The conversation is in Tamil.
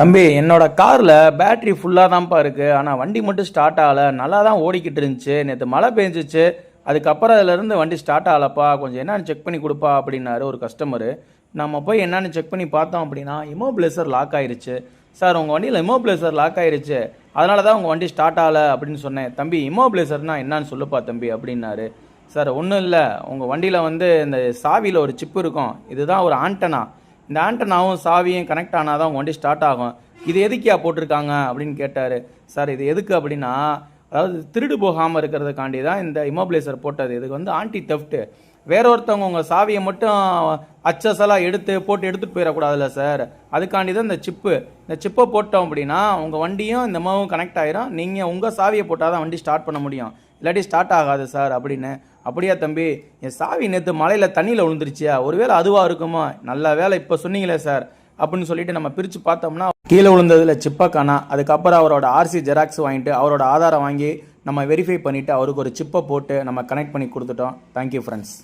தம்பி என்னோட காரில் பேட்டரி ஃபுல்லாக தான்ப்பா இருக்குது ஆனால் வண்டி மட்டும் ஸ்டார்ட் ஆகலை. நல்லா தான் ஓடிக்கிட்டு இருந்துச்சு. நேற்று மழை பெஞ்சிச்சு. அதுக்கப்புறம் அதுலேருந்து வண்டி ஸ்டார்ட் ஆகலப்பா. கொஞ்சம் என்னன்னு செக் பண்ணி கொடுப்பா அப்படின்னாரு ஒரு கஸ்டமரு நம்ம போய் என்னன்னு செக் பண்ணி பார்த்தோம் அப்படின்னா இமோபிளேசர் லாக் ஆயிடுச்சு சார் உங்கள் வண்டியில் இமோபிளேசர் லாக் ஆயிடுச்சு அதனால தான் உங்கள் வண்டி ஸ்டார்ட் ஆகலை அப்படின்னு சொன்னேன். தம்பி இமோபிளேசர்னா என்னன்னு சொல்லுப்பா தம்பி அப்படின்னாரு. சார் ஒன்றும் இல்லை. உங்கள் வண்டியில் வந்து இந்த சாவியில் ஒரு சிப்பு இருக்கும். இதுதான் ஒரு ஆண்டனா இந்த ஆண்டனாவும் சாவியும் கனெக்ட் ஆனால் தான் உங்கள் வண்டி ஸ்டார்ட் ஆகும். இது எதுக்கியா போட்டிருக்காங்க? அப்படின்னு கேட்டார். சார் இது எதுக்கு அப்படின்னா அதாவது திருடு போகாமல் இருக்கிறதுக்காண்டி தான் இந்த இமோபிளைசர் போட்டது. இதுக்கு வந்து ஆன்டி தெஃப்ட்டு வேற ஒருத்தவங்க உங்கள் சாவியை மட்டும் அச்சசலாக எடுத்து போட்டு எடுத்துகிட்டு போயிடக்கூடாதுல்ல சார். அதுக்காண்டி தான் இந்த சிப்பு இந்த சிப்பை போட்டோம் அப்படின்னா உங்கள் வண்டியும் இந்த மாவும் கனெக்ட் ஆயிரும். நீங்கள் உங்கள் சாவியை போட்டால் தான் வண்டி ஸ்டார்ட் பண்ண முடியும். இல்லாட்டி ஸ்டார்ட் ஆகாது சார் அப்படின்னு அப்படியா தம்பி? என் சாவி நேற்று மலையில் தண்ணியில் விழுந்துருச்சியா? ஒருவேளை அதுவாக இருக்குமா? நல்ல வேலை இப்போ சொன்னீங்களே சார். அப்படின்னு சொல்லிட்டு நம்ம பிரித்து பார்த்தோம்னா கீழே விழுந்ததில் சிப்பை காணா அதுக்கப்புறம் அவரோட ஆர்சி ஜெராக்ஸ் வாங்கிட்டு அவரோட ஆதாரம் வாங்கி நம்ம வெரிஃபை பண்ணிவிட்டு அவருக்கு ஒரு சிப்பை போட்டு நம்ம கனெக்ட் பண்ணி கொடுத்துட்டோம். Thank you friends